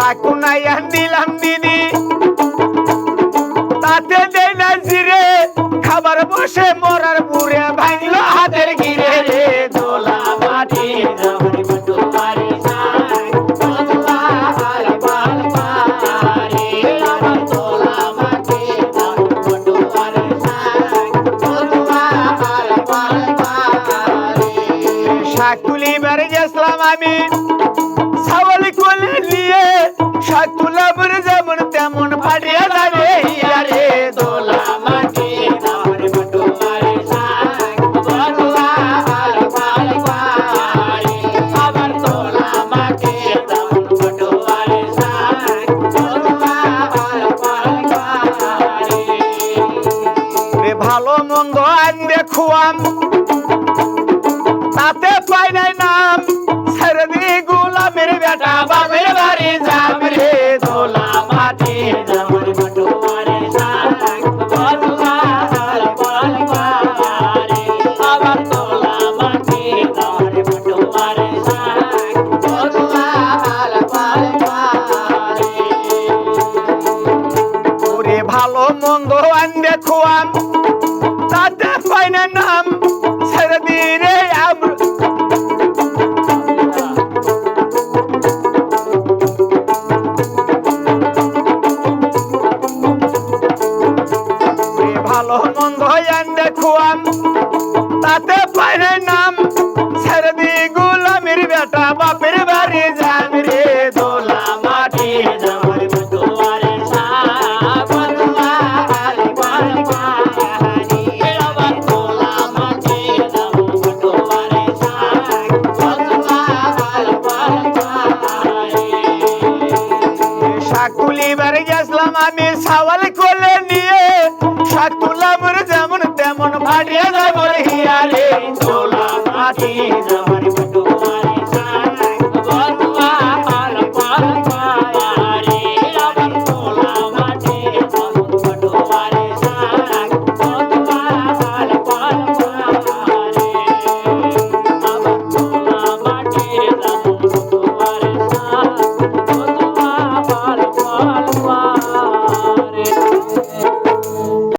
শাকুনাই দিলাম দিদি। তাতে দেয় না জিরে, খাবার বসে মরার পুরে ভাঙলো হাতের গিরে রে দোলা মাটি আমার বটুয়ারে শাক বটুয়ার শাক তুলাবার যেমন তেমন ফাটিয়ে যাবে ইয়ারে দোলা মাটি আমার বটুয়ারে শাক বটুয়ার ভালো মন্দ দেখুয়ান তাতে বাড়ি আমি সাওয়াল কোলে নিয়ে শাক তুলাম রে যেমন তেমন ফাটিয়ে যাব হিয়ালে তোলা মাটি আমার